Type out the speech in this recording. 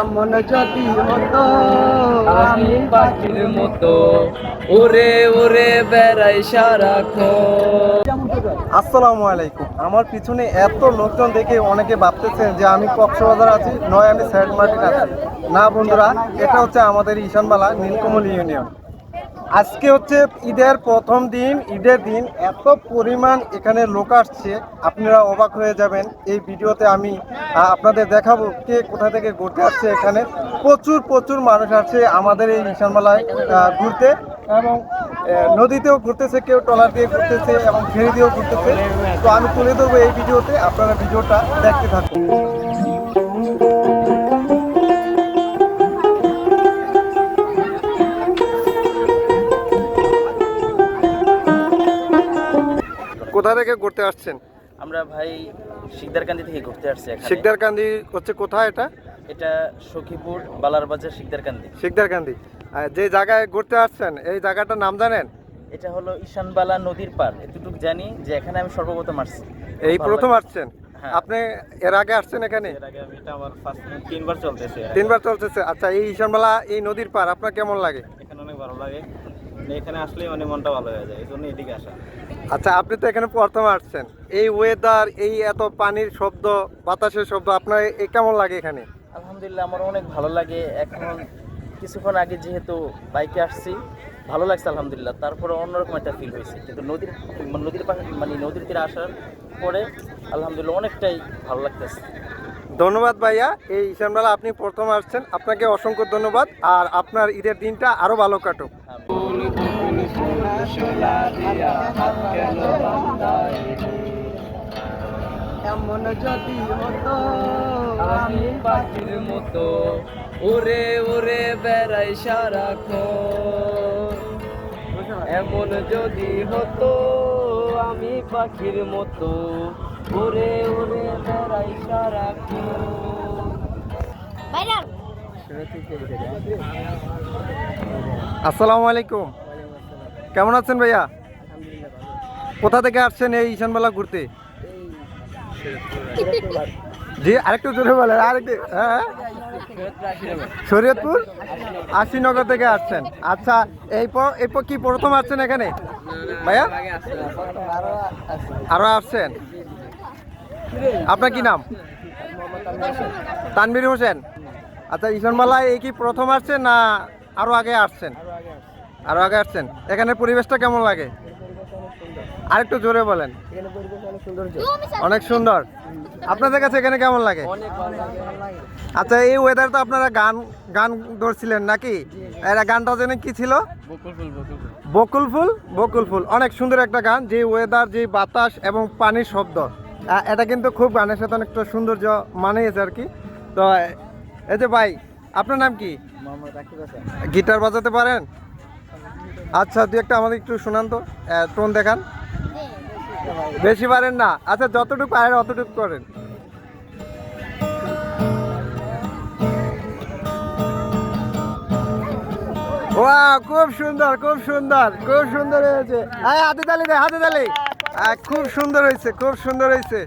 এমন যদি হতো আমি পাখির মতো। ওরে ওরে বেড়াই সারাক্ষণ। আসসালামু আলাইকুম। আমার পিছনে এত লোকজন দেখে অনেকে ভাবতেছেন যে আমি কক্সবাজার আছি নয় আমি সেন্ট মার্টিন আছি। না বন্ধুরা এটা হচ্ছে আমাদের ঈশানবালা নীলকমল ইউনিয়ন। আজকে হচ্ছে ঈদের প্রথম দিন ঈদের দিন এত পরিমাণ এখানে লোক আসছে আপনারা অবাক হয়ে যাবেন। এই ভিডিওতে আমি আপনাদের দেখাবো কে কোথা থেকে ঘুরতে আসছে এখানে। প্রচুর প্রচুর মানুষ আসছে আমাদের এই ঈশানবালায় আহ, ঘুরতে এবং নদীতেও ঘুরতেছে কেউ ট্রলার দিয়ে ঘুরতেছে এবং ফেরি দিয়েও ঘুরতেছে। তো আমি তুলে ধরবো এই ভিডিওতে আপনারা ভিডিওটা দেখতে থাকুন। কোথা থেকে ঘুরতে আসছেন? আমরা ভাই শিকদারকান্দি থেকে ঘুরতে আসছি এখানে। শিকদারকান্দি হচ্ছে কোথায় এটা? এটা সখীপুর বালারবাজার শিকদারকান্দি। শিকদারকান্দি। আর যে জায়গায় ঘুরতে আসছেন এই জায়গাটার নাম জানেন? এটা হলো ঈশানবালা নদীর পার এতটুকু জানি যে এখানে আমি সর্বপ্রথম আসছি। এই প্রথম আসছেন? হ্যাঁ। আপনি এর আগে আসছেন এখানে? এর আগে আমি এটা আমার ফার্স্ট তিনবার চলতেছে। তিনবার চলতেছে। আচ্ছা এই ঈশানবেলা এই নদীর পার আপনার কেমন লাগে? এখানে অনেক ভালো লাগে। এখানে আসলেই অনেক মনটা ভালো হয়ে যায় এই জন্য এদিকে আসা। আচ্ছা আপনি তো এখানে প্রথম আসছেন। এই ওয়েদার এই এত পানির শব্দ বাতাসের শব্দ আপনার এ কেমন লাগে এখানে? আলহামদুলিল্লাহ আমার অনেক ভালো লাগে। এখন কিছুক্ষণ আগে যেহেতু বাইকে আসছি ভালো লাগছে আলহামদুলিল্লাহ। তারপরে অন্যরকম একটা ফিল হয়েছে। কিন্তু নদীর মানে নদীর পাশে মানে নদীর তীরে আসার পরে আলহামদুলিল্লাহ অনেকটাই ভালো লাগতেছে। ধন্যবাদ ভাইয়া। এই ঈশানবেলা আপনি প্রথম আসছেন। আপনাকে অসংখ্য ধন্যবাদ। আর আপনার ঈদের দিনটা আরও ভালো কাটুক। এমন যদি হতো আমি পাখির মতো ওরে ওরে বেড়াই সারাক্ষণ। এমন যদি হতো আমি পাখির মতো ওরে ওরে বেড়াই সারাক্ষণ। আসসালামু আলাইকুম। কেমন আছেন ভাইয়া? কোথা থেকে আসছেন এই ঈশানবেলা ঘুরতে? জি আরেকটু জোরে বলেন আরেকটু হ্যাঁ শরীয়তপুর? আশিনগর থেকে আসছেন। আচ্ছা এই এই কি প্রথম আসছেন এখানে? ভাইয়া? আরও আসছেন? আপনার কি নাম? তানবির হোসেন। আচ্ছা ঈশানমালায় এই কি প্রথম আসছেন না আরও আগে আসছেন? আরও আগে আসছেন। এখানে পরিবেশটা কেমন লাগে? আরেকটু জোরে বলেন। অনেক সুন্দর। আপনাদের কাছে এখানে কেমন লাগে? আচ্ছা এই ওয়েদার তো আপনারা গান গান ধরছিলেন নাকি? এরা গানটা যেন কি ছিল? বকুল ফুল বকুল ফুল। অনেক সুন্দর একটা গান যে ওয়েদার যে বাতাস এবং পানির শব্দ। এটা কিন্তু খুব গানের সাথে অনেকটা সৌন্দর্য মানিয়েছে আর কি। তো এই যে ভাই আপনার নাম কি? গিটার বাজাতে পারেন? আচ্ছা দু একটা আমাদের একটু শোনান তো টোন দেখান। বেশি পারেন না। আচ্ছা যতটুকু পারেন, অতটুকু করেন। খুব সুন্দর খুব সুন্দর খুব সুন্দর হয়েছে। হাতে তালি দে, হাতে তালি। খুব সুন্দর হয়েছে, খুব সুন্দর হয়েছে।